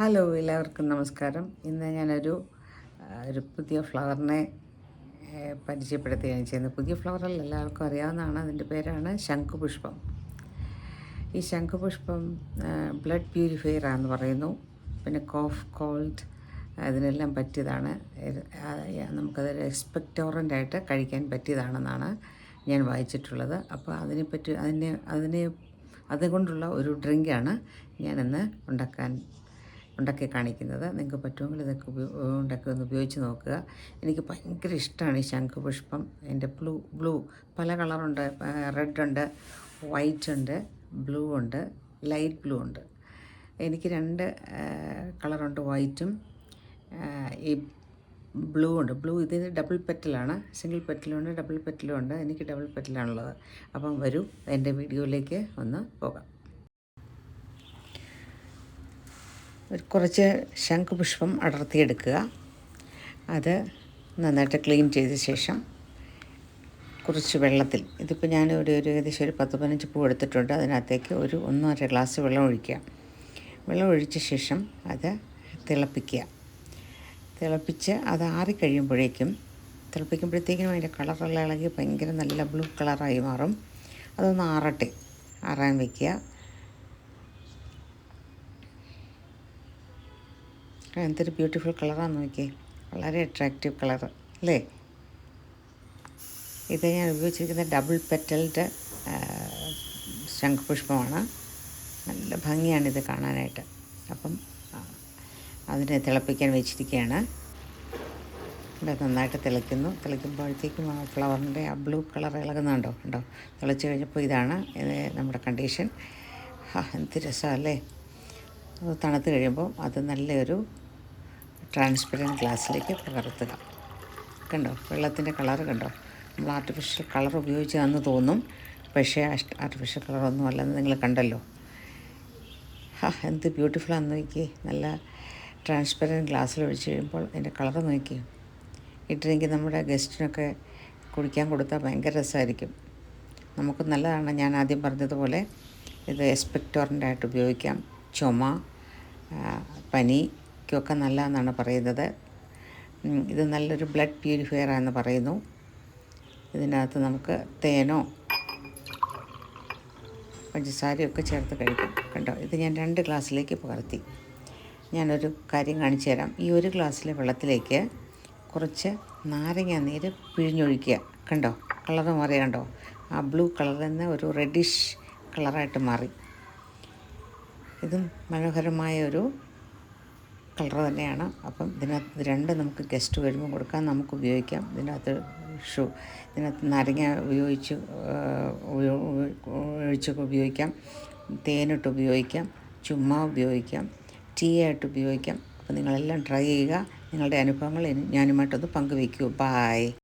Hello എല്ലാവർക്കും നമസ്കാരം. ഇന്ന് ഞാനൊരു ഒരു പുതിയ ഫ്ലവറിനെ പരിചയപ്പെടുത്തുകയാണ് ചെയ്യുന്നത്. പുതിയ ഫ്ലവറല്ല എല്ലാവർക്കും അറിയാവുന്നതാണ്. അതിന്റെ പേരാണ് ശംഖുപുഷ്പം. ഈ ശംഖുപുഷ്പം ബ്ലഡ് പ്യൂരിഫയർ ആണെന്ന് പറയുന്നു. പിന്നെ കോഫ് കോൾഡ് അതിനെല്ലാം പറ്റിയതാണ്. നമുക്കതൊരു എക്സ്പെക്ടോറന്റ് ആയിട്ട് കഴിക്കാൻ പറ്റിയതാണെന്നാണ് ഞാൻ വായിച്ചിട്ടുള്ളത്. അപ്പോൾ അതിനെപ്പറ്റി അതിനെ അതിനെ അതുകൊണ്ടുള്ള ഒരു ഡ്രിങ്കാണ് ഞാനിന്ന് ഉണ്ടാക്കാൻ ഉണ്ടാക്കി കാണിക്കുന്നത്. നിങ്ങൾക്ക് പറ്റുമെങ്കിൽ ഇതൊക്കെ ഉണ്ടാക്കി ഒന്ന് ഉപയോഗിച്ച് നോക്കുക. എനിക്ക് ഭയങ്കര ഇഷ്ടമാണ് ഈ ശംഖുപുഷ്പം. എന്റെ ബ്ലൂ ബ്ലൂ പല കളറുണ്ട്. റെഡ് ഉണ്ട് വൈറ്റ് ഉണ്ട് ബ്ലൂ ഉണ്ട് ലൈറ്റ് ബ്ലൂ ഉണ്ട് എനിക്ക് രണ്ട് കളറുണ്ട് വൈറ്റും ഈ ബ്ലൂ ഉണ്ട് ബ്ലൂ ഇതിന് ഡബിൾ പെറ്റലാണ്. സിംഗിൾ പെറ്റലും ഉണ്ട് ഡബിൾ പെറ്റലും ഉണ്ട് എനിക്ക് ഡബിൾ പെറ്റലാണുള്ളത്. അപ്പം വരൂ എന്റെ വീഡിയോയിലേക്ക് ഒന്ന് പോകാം. ഒരു കുറച്ച് ശംഖുപുഷ്പം അടർത്തിയെടുക്കുക. അത് നന്നായിട്ട് ക്ലീൻ ചെയ്ത ശേഷം കുറച്ച് വെള്ളത്തിൽ ഇതിപ്പോൾ ഞാൻ ഒരു ഒരു ഏകദേശം ഒരു പത്ത് പതിനഞ്ച് പൂ എടുത്തിട്ടുണ്ട്. അതിനകത്തേക്ക് ഒരു ഒന്നര ഗ്ലാസ് വെള്ളം ഒഴിക്കുക. വെള്ളം ഒഴിച്ച ശേഷം അത് തിളപ്പിക്കുക. തിളപ്പിച്ച് അത് ആറിക്കഴിയുമ്പോഴേക്കും തിളപ്പിക്കുമ്പോഴത്തേക്കും അതിന്റെ കളറെല്ലാം ഇളകി ഭയങ്കര നല്ല ബ്ലൂ കളറായി മാറും. അതൊന്ന് ആറട്ടെ ആറാൻ വയ്ക്കുക. എന്തൊരു ബ്യൂട്ടിഫുൾ കളറാണ് നോക്കിയേ. വളരെ അട്രാക്റ്റീവ് കളർ അല്ലേ? ഇത് ഞാൻ ഉപയോഗിച്ചിരിക്കുന്ന ഡബിൾ പെറ്റൽഡ് ശംഖുപുഷ്പമാണ് നല്ല ഭംഗിയാണിത് കാണാനായിട്ട്. അപ്പം അതിനെ തിളപ്പിക്കാൻ വെച്ചിരിക്കുകയാണ്. ഇവിടെ നന്നായിട്ട് തിളയ്ക്കുന്നു. തിളയ്ക്കുമ്പോഴത്തേക്കും ആ ഫ്ലവറിന്റെ ആ ബ്ലൂ കളർ ഇളകുന്നുണ്ടോ? ഉണ്ടോ തിളച്ച് കഴിഞ്ഞപ്പോൾ ഇതാണ് ഇത് നമ്മുടെ കണ്ടീഷൻ എന്ത് രസമല്ലേ തണുത്ത് കഴിയുമ്പോൾ അത് നല്ലൊരു ട്രാൻസ്പെറന്റ് ഗ്ലാസ്സിലേക്ക് പകർത്തുക. കണ്ടോ? വെള്ളത്തിന്റെ കളർ കണ്ടോ? നമ്മൾ ആർട്ടിഫിഷ്യൽ കളർ ഉപയോഗിച്ചതാണെന്ന് തോന്നും. പക്ഷേ ആർട്ടിഫിഷ്യൽ കളറൊന്നും അല്ലെന്ന് നിങ്ങൾ കണ്ടല്ലോ. ഹാ എന്ത് ബ്യൂട്ടിഫുള്ളാന്ന് നോക്കി നല്ല ട്രാൻസ്പെറന്റ് ഗ്ലാസ്സിൽ ഒഴിച്ച് കഴിയുമ്പോൾ അതിന്റെ കളർ നോക്കി ഈ നമ്മുടെ ഗസ്റ്റിനൊക്കെ കുടിക്കാൻ കൊടുത്താൽ ഭയങ്കര രസമായിരിക്കും. നമുക്ക് നല്ലതാണ്. ഞാൻ ആദ്യം പറഞ്ഞതുപോലെ ഇത് എക്സ്പെക്ടോറന്റ് ആയിട്ട് ഉപയോഗിക്കാം. ചുമ ആ, പനിക്കൊക്കെ നല്ലതെന്നാണ് പറയുന്നത്. ഇത് നല്ലൊരു ബ്ലഡ് പ്യൂരിഫയർ ആണെന്ന് പറയുന്നു. ഇതിനകത്ത് നമുക്ക് തേനോ പഞ്ചസാരയൊക്കെ ചേർത്ത് കഴിക്കും. കണ്ടോ? ഇത് ഞാൻ രണ്ട് ഗ്ലാസ്സിലേക്ക് പകർത്തി. ഞാനൊരു കാര്യം കാണിച്ചു തരാം. ഈ ഒരു ഗ്ലാസ്സിലെ വെള്ളത്തിലേക്ക് കുറച്ച് നാരങ്ങ നീര് പിഴിഞ്ഞൊഴിക്കുക. കണ്ടോ? കളർ മാറി കണ്ടോ? ആ ബ്ലൂ കളറിൽ നിന്ന് ഒരു റെഡിഷ് കളറായിട്ട് മാറി. ഇതും മനോഹരമായ ഒരു കളർ തന്നെയാണ്. അപ്പം ഇതിനകത്ത് ഇത് രണ്ട് നമുക്ക് ഗസ്റ്റ് വരുമ്പോൾ കൊടുക്കാം. നമുക്ക് ഉപയോഗിക്കാം. ഇതിനകത്ത് ഷൂ ഇതിനകത്ത് നാരങ്ങ ഉപയോഗിച്ച് ഒഴിച്ചൊക്കെ ഉപയോഗിക്കാം. തേനിട്ട് ഉപയോഗിക്കാം. ചുമ്മാ ഉപയോഗിക്കാം. ടീ ആയിട്ട് ഉപയോഗിക്കാം. അപ്പോൾ നിങ്ങളെല്ലാം ട്രൈ ചെയ്യുക. നിങ്ങളുടെ അനുഭവങ്ങൾ ഞാനുമായിട്ടൊന്ന് പങ്കുവയ്ക്കൂ. ബായ്.